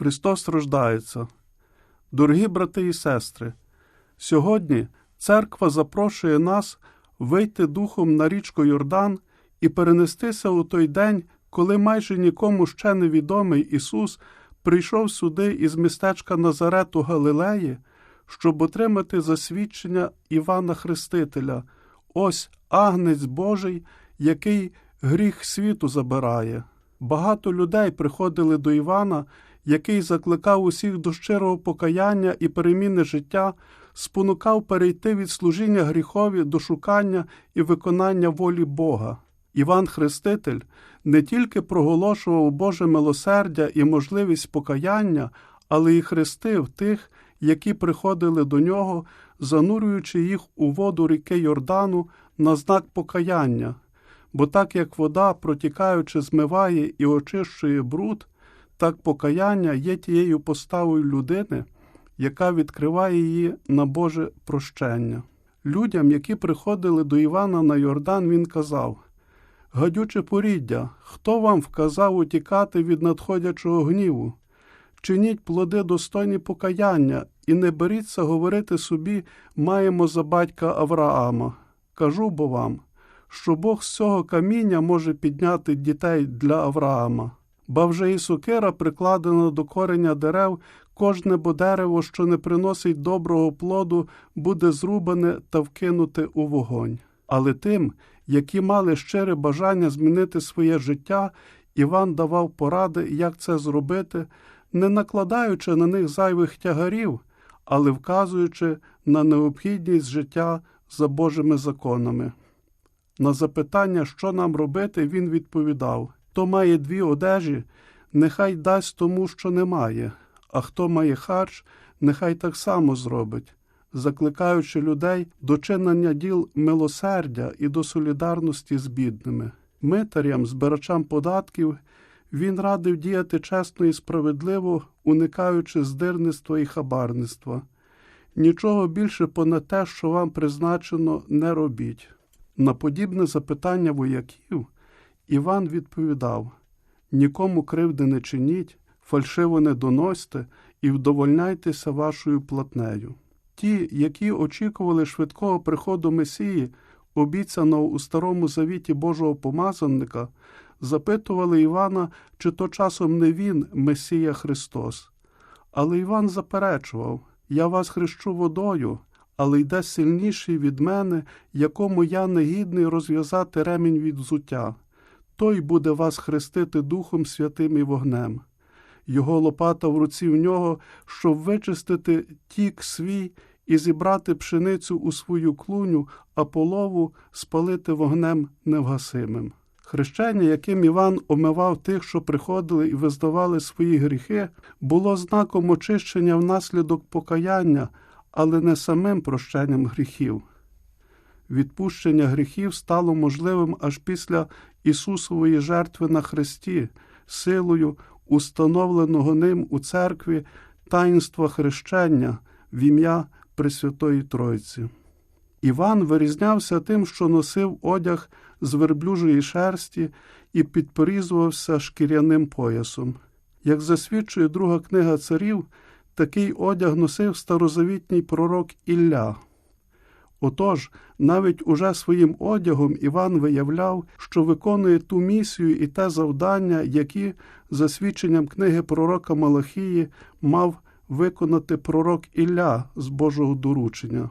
Христос рождається. Дорогі брати і сестри, сьогодні церква запрошує нас вийти духом на річку Йордан і перенестися у той день, коли майже нікому ще невідомий Ісус прийшов сюди із містечка Назарету Галилеї, щоб отримати засвідчення Івана Хрестителя, ось агнець Божий, який гріх світу забирає. Багато людей приходили до Івана, який закликав усіх до щирого покаяння і переміни життя, спонукав перейти від служіння гріхові до шукання і виконання волі Бога. Іван Хреститель не тільки проголошував Боже милосердя і можливість покаяння, але й хрестив тих, які приходили до нього, занурюючи їх у воду ріки Йордану на знак покаяння. Бо так як вода, протікаючи, змиває і очищує бруд, так покаяння є тією поставою людини, яка відкриває її на Боже прощення. Людям, які приходили до Івана на Йордан, він казав Гадюче поріддя, хто вам вказав утікати від надходячого гніву? Чиніть плоди достойні покаяння, і не беріться говорити собі, маємо за батька Авраама. Кажу бо вам, що Бог з цього каміння може підняти дітей для Авраама. Ба вже і сокира прикладена до кореня дерев, кожне бо дерево, що не приносить доброго плоду, буде зрубане та вкинуте у вогонь. Але тим, які мали щире бажання змінити своє життя, Іван давав поради, як це зробити, не накладаючи на них зайвих тягарів, але вказуючи на необхідність життя за Божими законами. На запитання, що нам робити, він відповідав хто має дві одежі, нехай дасть тому, що немає, а хто має харч, нехай так само зробить, закликаючи людей до чинення діл милосердя і до солідарності з бідними. Митарям, збирачам податків, він радив діяти чесно і справедливо, уникаючи здирництва і хабарництва. Нічого більше понад те, що вам призначено, не робіть. На подібне запитання вояків Іван відповідав нікому кривди не чиніть, фальшиво не доносьте і вдовольняйтеся вашою платнею. Ті, які очікували швидкого приходу Месії, обіцяного у старому завіті Божого помазанника, запитували Івана, чи то часом не він, Месія Христос. Але Іван заперечував Я вас хрещу водою, але йде сильніший від мене, якому я не гідний розв'язати ремінь від взуття. Той буде вас хрестити Духом Святим і вогнем. Його лопата в руці в нього, щоб вичистити тік свій і зібрати пшеницю у свою клуню, а полову спалити вогнем невгасимим. Хрещення, яким Іван омивав тих, що приходили і визнавали свої гріхи, було знаком очищення внаслідок покаяння, але не самим прощенням гріхів. Відпущення гріхів стало можливим аж після Ісусової жертви на Христі, силою установленого ним у церкві таїнства хрещення в ім'я Пресвятої Тройці. Іван вирізнявся тим, що носив одяг з верблюжої шерсті і підпорізувався шкіряним поясом. Як засвідчує друга книга царів, такий одяг носив старозавітній пророк Ілля. Отож, навіть уже своїм одягом Іван виявляв, що виконує ту місію і те завдання, які, за свідченням книги пророка Малахії, мав виконати пророк Ілля з Божого доручення.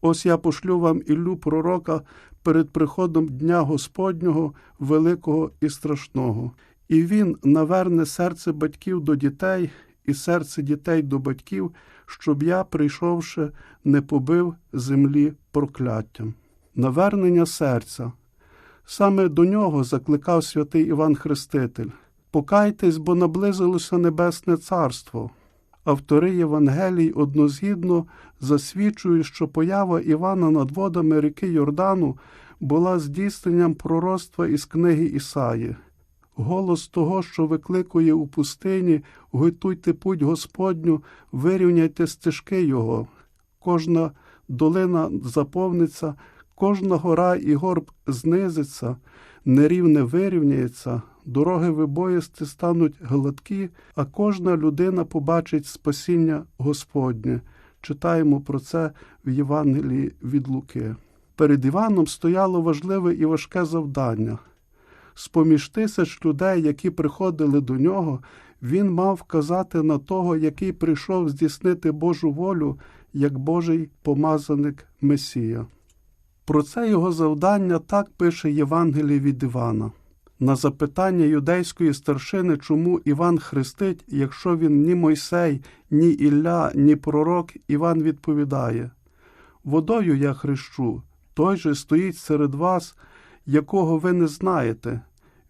Ось я пошлю вам Іллю пророка перед приходом Дня Господнього, великого і страшного, і він наверне серце батьків до дітей і серце дітей до батьків, щоб я, прийшовши, не побив землі прокляттям. Навернення серця. Саме до нього закликав святий Іван Хреститель Покайтесь, бо наблизилося Небесне Царство. Автори Євангелій однозгідно засвідчують, що поява Івана над водами ріки Йордану була здійсненням пророцтва із книги Ісаї. Голос того, що викликує у пустині, готуйте путь Господню, вирівняйте стежки Його. Кожна долина заповниться, кожна гора і горб знизиться, нерівне вирівняється, дороги вибоїсти стануть гладкі, а кожна людина побачить спасіння Господнє. Читаємо про це в Євангелії від Луки. Перед Іваном стояло важливе і важке завдання. З поміж тисяч людей, які приходили до нього, він мав вказати на того, який прийшов здійснити Божу волю як Божий помазаник Месія. Про це його завдання так пише Євангеліє від Івана. На запитання юдейської старшини, чому Іван хрестить, якщо він ні Мойсей, ні Ілля, ні пророк, Іван відповідає: Водою я хрещу, той же стоїть серед вас, якого ви не знаєте.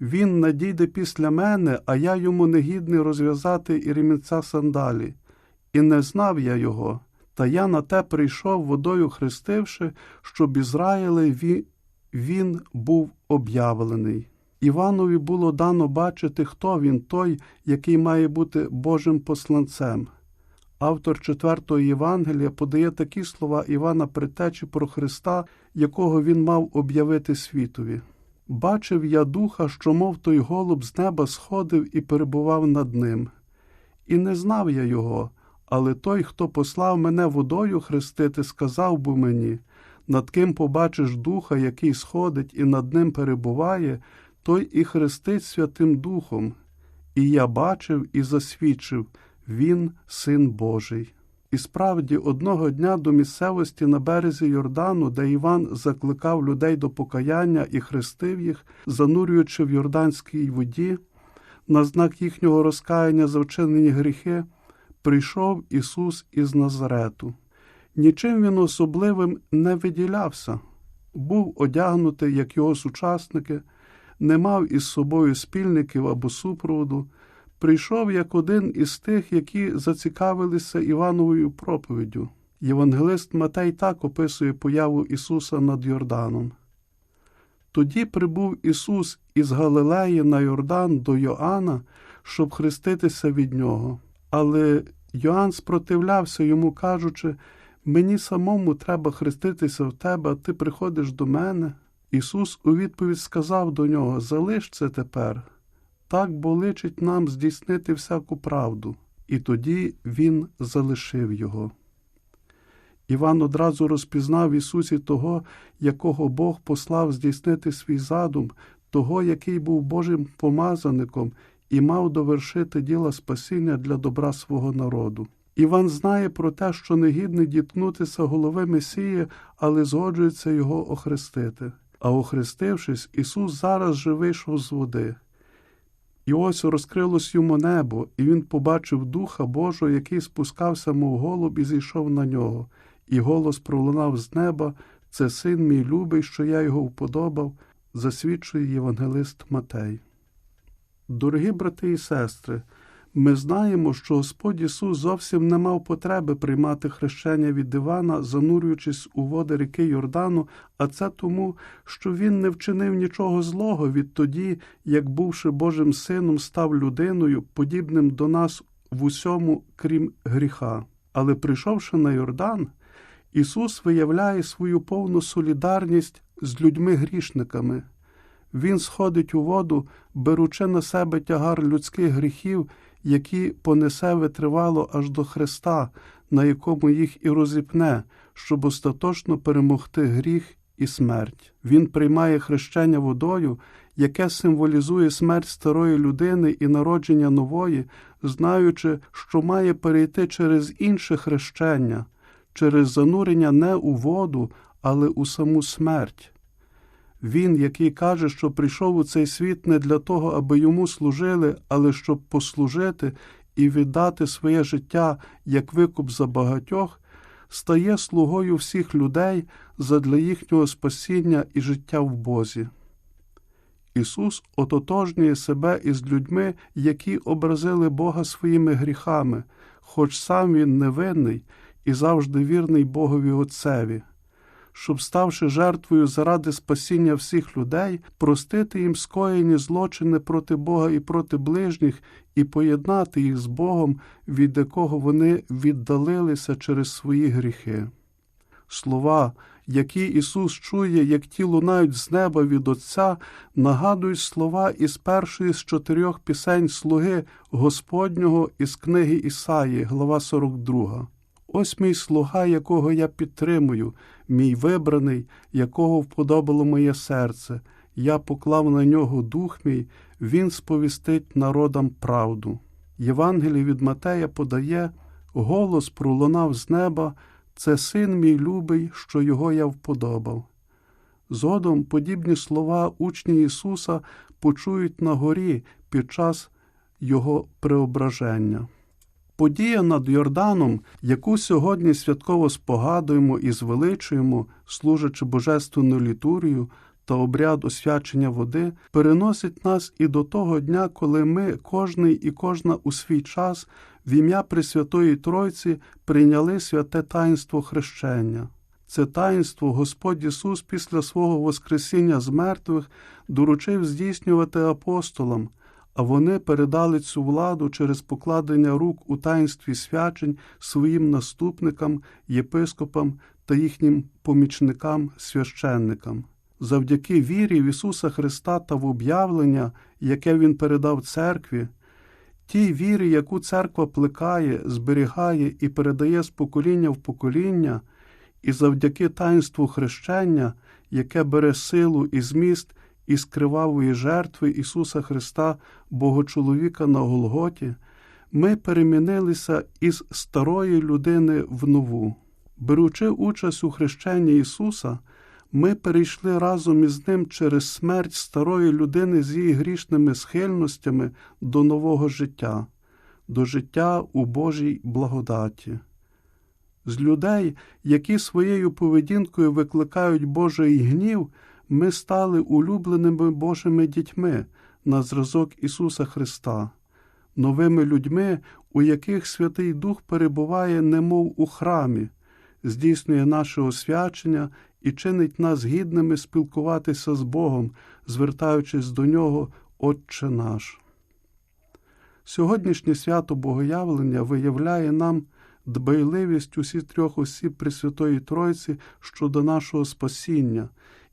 Він надійде після мене, а я йому не гідний розв'язати і ремінця сандалі. І не знав я його, та я на те прийшов водою хрестивши, щоб Ізраїлеві він був об'явлений. Іванові було дано бачити, хто він той, який має бути Божим посланцем. Автор четвертого Євангелія подає такі слова Івана Притечі про Христа, якого він мав об'явити світові. Бачив я духа, що, мов той голуб з неба сходив і перебував над ним. І не знав я його, але той, хто послав мене водою хрестити, сказав би мені над ким побачиш духа, який сходить і над ним перебуває, той і хрестить Святим Духом. І я бачив і засвідчив він син Божий. І справді, одного дня до місцевості на березі Йордану, де Іван закликав людей до покаяння і хрестив їх, занурюючи в Йорданській воді, на знак їхнього розкаяння за вчинені гріхи, прийшов Ісус із Назарету. Нічим він особливим не виділявся, був одягнутий, як його сучасники, не мав із собою спільників або супроводу, прийшов як один із тих, які зацікавилися Івановою проповіддю. Євангелист Матей так описує появу Ісуса над Йорданом. Тоді прибув Ісус із Галилеї на Йордан до Йоанна, щоб хреститися від нього. Але Йоанн спротивлявся йому, кажучи, Мені самому треба хреститися в тебе, а ти приходиш до мене. Ісус у відповідь сказав до нього Залиш це тепер, так бо личить нам здійснити всяку правду. І тоді Він залишив його. Іван одразу розпізнав в Ісусі того, якого Бог послав здійснити свій задум, того, який був Божим помазаником і мав довершити діла спасіння для добра свого народу. Іван знає про те, що негідний діткнутися голови Месії, але згоджується його охрестити. А охрестившись, Ісус зараз же вийшов з води. І ось розкрилось йому небо, і він побачив Духа Божого, який спускався, мов голуб, і зійшов на нього, і голос пролунав з неба це син мій любий, що я його вподобав, засвідчує євангелист Матей. Дорогі брати і сестри, ми знаємо, що Господь Ісус зовсім не мав потреби приймати хрещення від Івана, занурюючись у води ріки Йордану, а це тому, що Він не вчинив нічого злого відтоді, як, бувши Божим Сином, став людиною, подібним до нас в усьому, крім гріха. Але прийшовши на Йордан, Ісус виявляє свою повну солідарність з людьми-грішниками. Він сходить у воду, беручи на себе тягар людських гріхів, які понесе витривало аж до Христа, на якому їх і розіпне, щоб остаточно перемогти гріх і смерть. Він приймає хрещення водою, яке символізує смерть старої людини і народження нової, знаючи, що має перейти через інше хрещення, через занурення не у воду, але у саму смерть. Він, який каже, що прийшов у цей світ не для того, аби йому служили, але щоб послужити і віддати своє життя як викуп за багатьох, стає слугою всіх людей задля їхнього спасіння і життя в Бозі. Ісус ототожнює себе із людьми, які образили Бога своїми гріхами, хоч сам Він невинний і завжди вірний Богові Отцеві щоб, ставши жертвою заради спасіння всіх людей, простити їм скоєні злочини проти Бога і проти ближніх, і поєднати їх з Богом, від якого вони віддалилися через свої гріхи. Слова які Ісус чує, як ті лунають з неба від Отця, нагадують слова із першої з чотирьох пісень слуги Господнього із книги Ісаї, глава 42. Ось мій слуга, якого я підтримую, мій вибраний, якого вподобало моє серце. Я поклав на нього дух мій, він сповістить народам правду. Євангелій від Матея подає голос пролунав з неба, це син мій любий, що його я вподобав. Згодом подібні слова учні Ісуса почують на горі під час Його преображення. Подія над Йорданом, яку сьогодні святково спогадуємо і звеличуємо, служачи божественну літурію та обряд освячення води, переносить нас і до того дня, коли ми, кожний і кожна у свій час, в ім'я Пресвятої Тройці прийняли святе таїнство хрещення. Це таїнство Господь Ісус після свого Воскресіння з мертвих доручив здійснювати апостолам, а вони передали цю владу через покладення рук у таїнстві свячень своїм наступникам, єпископам та їхнім помічникам, священникам. Завдяки вірі в Ісуса Христа та в об'явлення, яке Він передав церкві, тій вірі, яку церква плекає, зберігає і передає з покоління в покоління, і завдяки таїнству хрещення, яке бере силу і зміст із кривавої жертви Ісуса Христа, Богочоловіка на Голготі, ми перемінилися із старої людини в нову. Беручи участь у хрещенні Ісуса, ми перейшли разом із Ним через смерть старої людини з її грішними схильностями до нового життя, до життя у Божій благодаті. З людей, які своєю поведінкою викликають Божий гнів, ми стали улюбленими Божими дітьми на зразок Ісуса Христа, новими людьми, у яких Святий Дух перебуває, немов у храмі, здійснює наше освячення і чинить нас гідними спілкуватися з Богом, звертаючись до Нього, Отче наш. Сьогоднішнє свято Богоявлення виявляє нам дбайливість усіх трьох осіб Пресвятої Тройці щодо нашого спасіння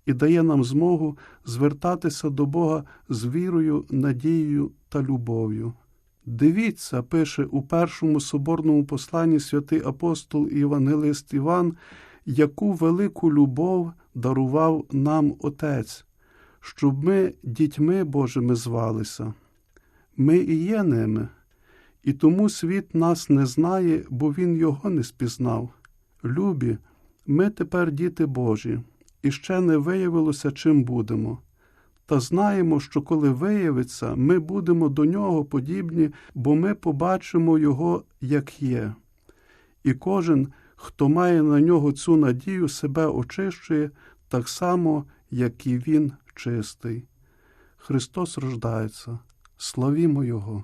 і дає нам змогу звертатися до Бога з вірою, надією та любов'ю. Дивіться, пише у першому соборному посланні святий апостол і Євангелист Іван, яку велику любов дарував нам Отець, щоб ми дітьми Божими звалися. Ми і є ними, і тому світ нас не знає, бо він його не спізнав. Любі, ми тепер діти Божі, і ще не виявилося, чим будемо. Та знаємо, що коли виявиться, ми будемо до нього подібні, бо ми побачимо його, як є. І кожен, хто має на нього цю надію, себе очищує так само, як і він чистий. Христос рождається. Славімо Його!